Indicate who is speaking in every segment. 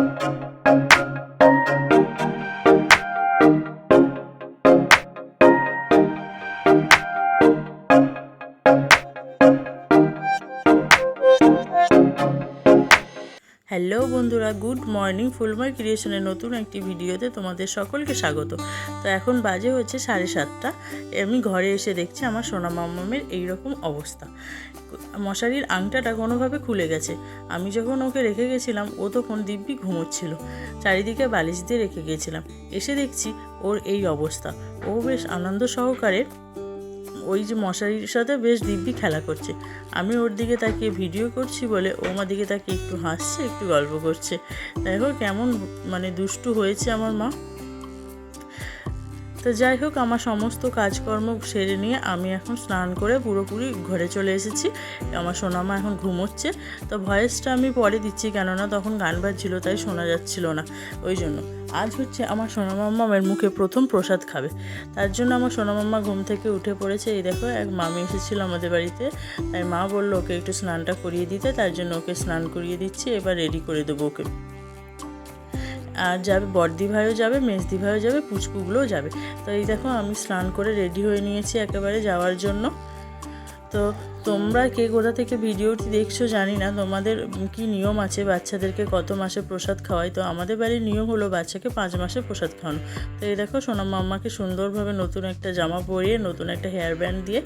Speaker 1: Thank you. Hello বন্ধুরা, good morning Phulmoy ক্রিয়েশনের নতুন একটি ভিডিওতে তোমাদের সকলকে স্বাগত। তো এখন বাজে হচ্ছে সাড়ে সাতটা, আমি ঘরে এসে দেখছি আমার সোনা মাম্মামের এইরকম অবস্থা। মশারির আংটাটা কোনোভাবে খুলে গেছে। আমি যখন ওকে রেখে গেছিলাম, ও তখন দিব্যি ঘুমোচ্ছিল। চারিদিকে বালিশ দিয়ে রেখে গেছিলাম। এসে দেখছি ওর এই অবস্থা। ও বেশ আনন্দ সহকারে ওই যে মশারির সাথে বেশ দিব্যি খেলা করছে। আমি ওর দিকে তাকে ভিডিও করছি বলে ও আমার দিকে তাকিয়ে একটু হাসছে, একটু গল্প করছে। দেখো কেমন মানে দুষ্টু হয়েছে আমার মা। তো যাই হোক, আমার সমস্ত কাজকর্ম সেরে নিয়ে আমি এখন স্নান করে পুরোপুরি ঘরে চলে এসেছি। আমার সোনামা এখন ঘুমোচ্ছে। তো ভয়েসটা আমি পরে দিচ্ছি, কেননা তখন গান বাজছিল, তাই শোনা যাচ্ছিল না। ওই জন্য। আজ হচ্ছে আমার সোনামাম্মামের মুখে প্রথম প্রসাদ খাবে। তার জন্য আমার সোনামাম্মা ঘুম থেকে উঠে পড়েছে। এই দেখো, এক মামি এসেছিল আমাদের বাড়িতে। তাই মা বলল, ওকে একটু স্নানটা করিয়ে দিতে। তার জন্য ওকে স্নান করিয়ে দিচ্ছি। এবার রেডি করে দেবো ওকে। আর যাবে বর্দি ভাইও যাবে মেজদি ভাইও যাবে, পুচকুগুলোও যাবে। তো এই দেখো আমি স্নান করে রেডি হয়ে নিয়েছি একেবারে যাওয়ার জন্য। তো তোমরা কে কোথা থেকে ভিডিওটি দেখছ জানি না। তোমাদের কি নিয়ম আছে বাচ্চাদেরকে কত মাসে প্রসাদ খাওয়াই তো আমাদের বাড়ির নিয়ম হলো বাচ্চাকে পাঁচ মাসে প্রসাদ খাওয়ানো। তো এই দেখো সোনাম মাম্মাকে সুন্দরভাবে নতুন একটা জামা পরিয়ে, নতুন একটা হেয়ার ব্যান্ড দিয়ে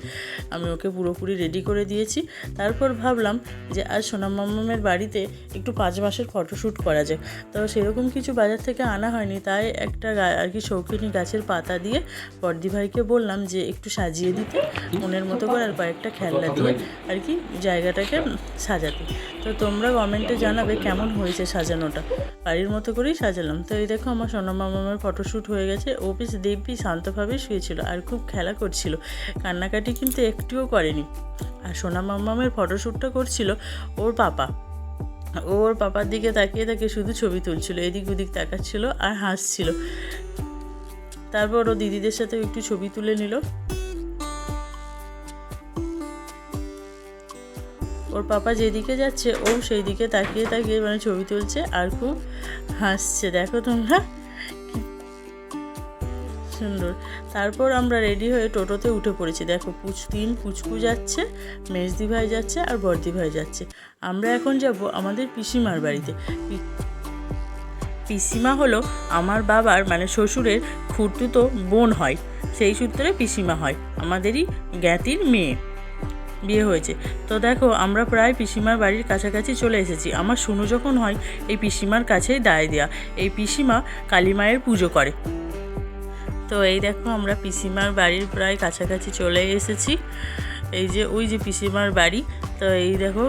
Speaker 1: আমি ওকে পুরোপুরি রেডি করে দিয়েছি। তারপর ভাবলাম যে আজ সোনাম মাম্মামের বাড়িতে একটু পাঁচ মাসের ফটোশ্যুট করা যায় তো সেরকম কিছু বাজার থেকে আনা হয়নি, তাই একটা আর কি শৌখিনী গাছের পাতা দিয়ে বর্দি ভাইকে বললাম যে একটু সাজিয়ে দিতে, মনের মতো করে আর কয়েকটা খেলনা দিয়ে আর কি জায়গাটাকে সাজাতে। তো তোমরা কমেন্টে জানাবে কেমন হয়েছে সাজানোটা। বাড়ির মতো করেই সাজালাম। তো এই দেখো আমার সোনা মামার ফটোশ্যুট হয়ে গেছে। ও বেশ দেবী শান্তভাবে শুয়েছিল আর খুব খেলা করছিল। কান্নাকাটি কিন্তু একটুও করেনি। আর সোনা মামামের ফটোশ্যুটটা করছিল ওর পাপা। ওর পাপার দিকে তাকিয়ে তাকিয়ে শুধু ছবি তুলছিল, এদিক ওদিক তাকাচ্ছিল আর হাসছিল। তারপর ও দিদিদের সাথে একটু ছবি তুলে নিল। ওর পাপা যেদিকে যাচ্ছে, ও সেই দিকে তাকিয়ে তাকিয়ে মানে ছবি তুলছে আর খুব হাসছে। দেখো তোমরা সুন্দর। তারপর আমরা রেডি হয়ে টোটোতে উঠে পড়েছি। দেখো, পুচ, তিন পুচকু যাচ্ছে, মেজদি ভাই যাচ্ছে আর বর্দি ভাই যাচ্ছে। আমরা এখন যাব আমাদের পিসিমার বাড়িতে। পিসিমা হলো আমার বাবার মানে শ্বশুরের খুঁড়তুতো বোন হয়। সেই সূত্রে পিসিমা হয়। আমাদেরই জ্ঞাতির মেয়ে। বিয়ে হয়েছে। তো দেখো, আমরা প্রায় পিসিমার বাড়ির কাছাকাছি চলে এসেছি। আমার শুনু যখন হয়, এই পিসিমার কাছেই দায় দেওয়া এই পিসিমা কালীমায়ের পুজো করে। তো এই দেখো, আমরা পিসিমার বাড়ির প্রায় কাছাকাছি চলে এসেছি। এই যে, ওই যে পিসিমার বাড়ি তো এই দেখো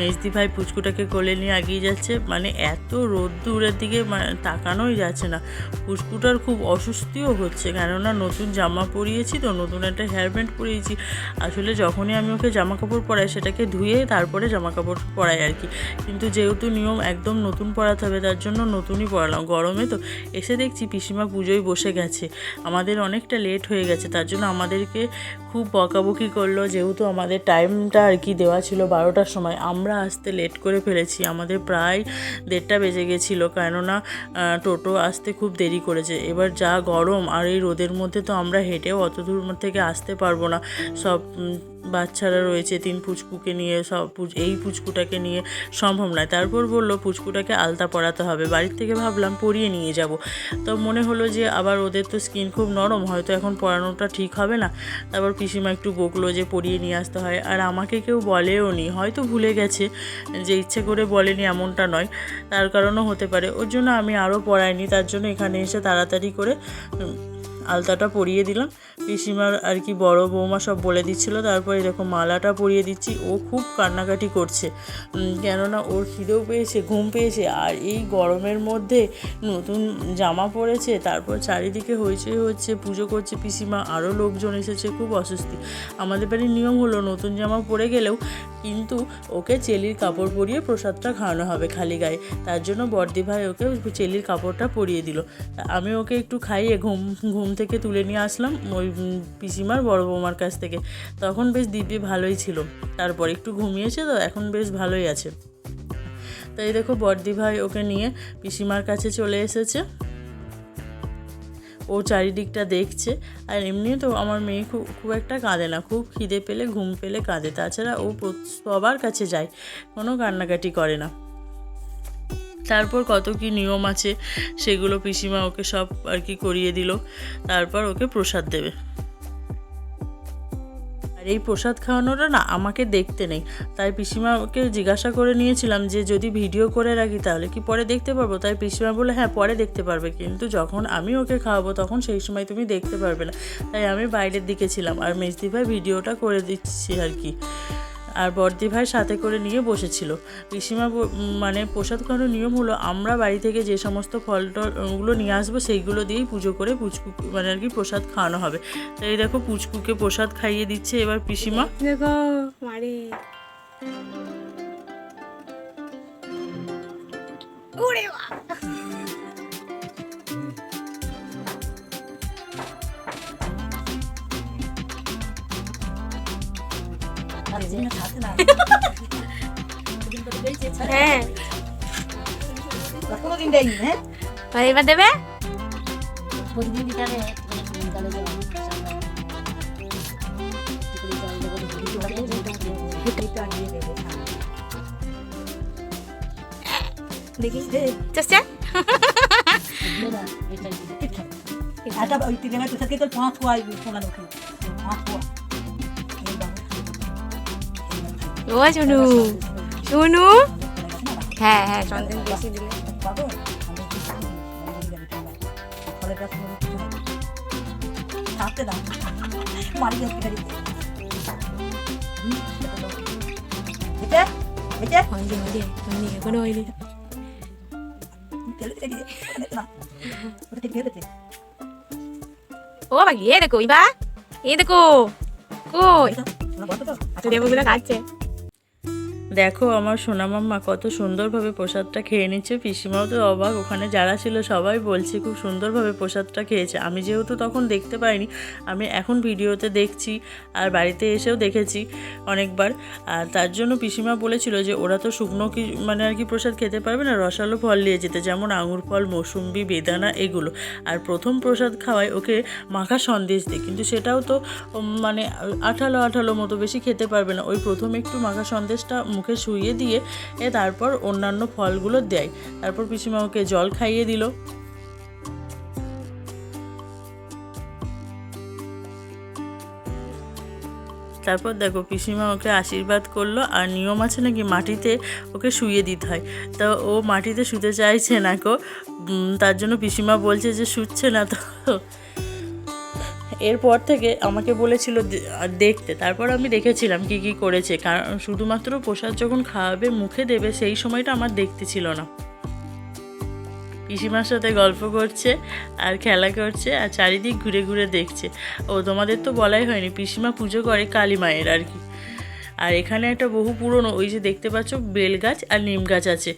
Speaker 1: মেজদি ভাই পুচকুটাকে কোলে নিয়ে এগিয়ে যাচ্ছে। মানে এত রোদ্দুরের দিকে তাকানোই যাচ্ছে না। পুচকুটার খুব অস্বস্তিও হচ্ছে, কেননা নতুন জামা পরিয়েছি তো, নতুন একটা হেয়ার ব্যান্ড পরিয়েছি। আসলে যখনই আমি ওকে জামা কাপড় পরাই, সেটাকে ধুয়ে তারপরে জামা কাপড় পরাই আর কি। কিন্তু যেহেতু নিয়ম একদম নতুন পরাতে হবে, তার জন্য নতুনই পরালাম। গরমে তো এসে দেখছি পিসিমা পুজোয় বসে গেছে। আমাদের অনেকটা লেট হয়ে গেছে, তার জন্য আমাদেরকে খুব বকাবকি করল, যেহেতু আমাদের টাইমটা আর কি দেওয়া ছিল বারোটার সময়। আমরা আসতে লেট করে ফেলেছি। আমাদের প্রায় দেড়টা বেজে গেছিল, কেননা টোটো আসতে খুব দেরি করেছে। এবার যা গরম আর এই রোদের মধ্যে তো আমরা হেঁটেও অত দূর থেকে আসতে পারব না। সব বাচ্চারা রয়েছে, তিন পুচকুকে নিয়ে সব এই পুচকুটাকে নিয়ে সম্ভব নয়। তারপর বলল, পুচকুটাকে আলতা পরাতে হবে। বাড়ির থেকে ভাবলাম পরিয়ে নিয়ে যাব। তো মনে হলো যে আবার ওদের তো স্কিন খুব নরম, হয়তো এখন পরানোটা ঠিক হবে না। তারপর পিসিমা একটু বকলো যে পরিয়ে নিয়ে আসতে হয়। আর আমাকে কেউ বলেও নি, হয়তো ভুলে গেছে যে ইচ্ছে করে বলেনি এমনটা নয়। তার কারণও হতে পারে। ওর জন্য আমি আরও পড়াইনি, তার জন্য এখানে এসে তাড়াতাড়ি করে আলতাটা পরিয়ে দিলাম। পিসিমার আর কি বড় বৌমা সব বলে দিচ্ছিল, তারপর এরকম মালাটা পরিয়ে দিচ্ছি, ও খুব কান্নাকাটি করছে। কেননা ওর খিদেও পেয়েছে, ঘুম পেয়েছে, আর এই গরমের মধ্যে নতুন জামা পরেছে, তারপর চারিদিকে হইচই হচ্ছে, পুজো করছে পিসিমা আরও লোকজন এসেছে, খুব অস্বস্তি। আমাদের বাড়ির নিয়ম হলো নতুন জামা পরে গেলেও কিন্তু ওকে চেলির কাপড় পরিয়ে প্রসাদটা খাওয়ানো হবে খালি গায়ে। তার জন্য বর্দি ভাই ওকে চেলির কাপড়টা পরিয়ে দিল। আমি ওকে একটু খাইয়ে ঘুম ঘুম থেকে তুলে নিয়ে আসলাম ওই পিসিমার বড় বৌমার কাছ থেকে। তখন বেশ দিব্যি ভালোই ছিল। তারপর একটু ঘুমিয়েছে তো এখন বেশ ভালোই আছে। তাই দেখো বর্দি ভাই ওকে নিয়ে পিসিমার কাছে চলে এসেছে। ও চারিদিকটা দেখছে। আর এমনি তো আমার মেয়ে খুব খুব একটা কাঁদে না, খুব খিদে পেলে, ঘুম পেলে কাঁদে। তাছাড়া ও সবার কাছে যায়, কোনো কান্নাকাটি করে না। তারপর কত কি নিয়ম আছে, সেগুলো পিসিমা ওকে সব আর কি করিয়ে দিল। তারপর ওকে প্রসাদ দেবে। আর এই প্রসাদ খাওয়ানোটা না আমাকে দেখতে নেই। তাই পিসিমাকে জিজ্ঞাসা করে নিয়েছিলাম যে, যদি ভিডিও করে রাখি তাহলে কি পরে দেখতে পারব? তাই পিসিমা বলে হ্যাঁ পরে দেখতে পারবে। কিন্তু যখন আমি ওকে খাওয়াবো তখন সেই সময় তুমি দেখতে পারবে না। তাই আমি বাইরের দিকে ছিলাম আর মেজদি ভাই ভিডিওটা করে দিচ্ছি আর কি। আর বর্দি ভাই সাথে করে নিয়ে বসেছিল। পিসিমা মানে প্রসাদ খাওয়ানোর নিয়ম হলো, আমরা বাড়ি থেকে যে সমস্ত ফল টলগুলো নিয়ে আসব, সেইগুলো দিয়েই পুজো করে পুচকু মানে আর কি প্রসাদ খাওয়ানো হবে। তাই দেখো পুচকুকে প্রসাদ খাইয়ে দিচ্ছে এবার পিসিমা।
Speaker 2: দেখো, মারে। হ্যাঁ
Speaker 3: কোনোদিন দেয়নি হ্যাঁ
Speaker 2: আর এবার দেবে
Speaker 3: প্রতিদিন বিকালে
Speaker 2: দেখি চেষ্টা
Speaker 3: একটা ওই তিন তো সাথে তো পাঁচ খোয়াই সোনা লোক
Speaker 2: ও শুনু শুনু হ্যাঁ হ্যাঁ চন্দন বেশি দিলে। ও বাবা, এ দেখো ইবা এ দেখো। কই? দেবগুলো খাচ্ছে
Speaker 1: দেখো আমার সোনা মাম্মা কত সুন্দরভাবে প্রসাদটা খেয়ে নিচ্ছে। পিসিমাও তো অবাক। ওখানে যারা ছিল সবাই বলছে খুব সুন্দরভাবে প্রসাদটা খেয়েছে। আমি যেহেতু তখন দেখতে পাইনি, আমি এখন ভিডিওতে দেখছি আর বাড়িতে এসেও দেখেছি অনেকবার। আর তার জন্য পিসিমা বলেছিল যে ওরা তো শুকনো কি মানে আর কি প্রসাদ খেতে পারবে না, রসালো ফল নিয়ে যেতে, যেমন আঙুর ফল, মৌসুম্বি, বেদানা, এগুলো। আর প্রথম প্রসাদ খাওয়ায় ওকে মাখা সন্দেশ দিই কিন্তু সেটাও তো মানে আঠালো আঠালো মতো বেশি খেতে পারবে না। ওই প্রথম একটু মাখা সন্দেশটা শুইয়ে দিয়ে এ তারপর অন্যান্য ফলগুলো দেয়। তারপর পিসিমা ওকে জল খাইয়ে দিল। তারপর দেখো পিসিমা ওকে আশীর্বাদ করল, আর নিয়ম আছে নাকি মাটিতে ওকে শুয়ে দিতে হয়? তো ও মাটিতে শুতে চাইছে না কো তার জন্য পিসিমা বলছে যে, শুচ্ছে না তো। এরপর থেকে আমাকে বলেছিল দেখতে। তারপর আমি দেখেছিলাম কি কি করেছে। কারণ শুধুমাত্র প্রসাদ যখন খাওয়াবে, মুখে দেবে, সেই সময়টা আমার দেখতে ছিল না। পিসিমার সাথে গল্প করছে আর খেলা করছে আর চারিদিক ঘুরে ঘুরে দেখছে। ও তোমাদের তো বলাই হয়নি, পিসিমা পুজো করে কালী মায়ের আর কি। আর এখানে একটা বহু পুরনো, ওই যে দেখতে পাচ্ছ বেল গাছ আর নিম গাছ আছে।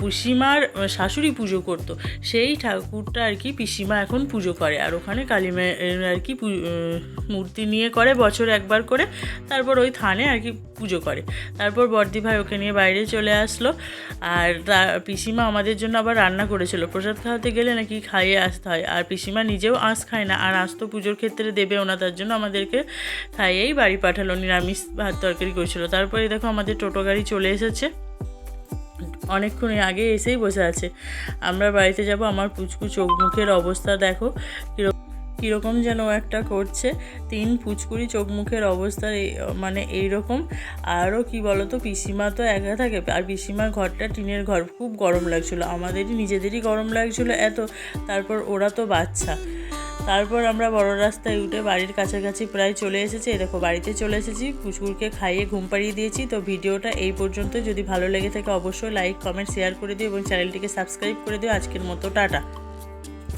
Speaker 1: পিসিমার শাশুড়ি পুজো করতো। সেই ঠাকুরটা আর কি পিসিমা এখন পুজো করে। আর ওখানে কালী মায়ের আর কি মূর্তি নিয়ে করে বছর একবার করে। তারপর ওই থানে আর কি পুজো করে। তারপর বর্দি ভাই ওকে নিয়ে বাইরে চলে আসলো। আর পিসিমা আমাদের জন্য আবার রান্না করেছিল। প্রসাদ খাওয়াতে গেলে নাকি খাইয়ে আসতে হয়। আর পিসিমা নিজেও আঁশ খায় না। আর আঁশ তো পুজোর ক্ষেত্রে দেবেও না। তার জন্য আমাদেরকে খাইয়েই বাড়ি পাঠালো। নিরামিষ ভাত তরকারি করেছিল। তারপরে দেখো আমাদের টোটো গাড়ি চলে এসেছে। অনেকক্ষণ আগে এসেই বসে আছে। আমরা বাড়িতে যাব, আমার পুচকু চোখ মুখের অবস্থা দেখো। কীরকম কীরকম যেন একটা করছে। তিন পুচকুরি চোখ মুখের অবস্থা মানে এইরকম। আরও কি বলতো, পিসিমা তো একা থাকে। আর পিসিমার ঘরটা টিনের ঘর। খুব গরম লাগছিল। আমাদেরই, নিজেদেরই গরম লাগছিল এত। তারপর ওরা তো বাচ্চা। তারপর আমরা বড় রাস্তায় উঠে বাড়ির কাছাকাছি প্রায় চলে এসেছি। দেখো, বাড়িতে চলে এসেছি। কুকুরকে খাইয়ে ঘুম পাড়িয়ে দিয়েছি। তো ভিডিওটা এই পর্যন্ত। যদি ভালো লেগে থাকে অবশ্যই লাইক কমেন্ট শেয়ার করে দিও এবং চ্যানেলটিকে সাবস্ক্রাইব করে দিও। আজকের মতো, টাটা।